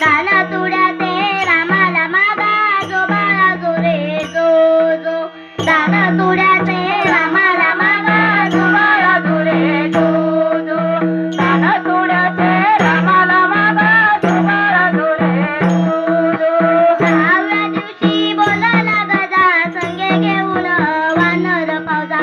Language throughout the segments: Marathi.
काला तुड्या ते रामाला मागा जो बाळा जो रे जो जो काला ते रामाला मागा जो बाळा जो रे जो जो काला ते रामाला मागा जो बाळा जो जो जो दिवशी बोलाला गजा संगे घेऊन वानर पावसा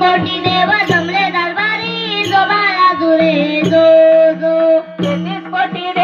मोठी देवा जमले दरबारी जो बाला दुरे जो जो तेहतीस कोटी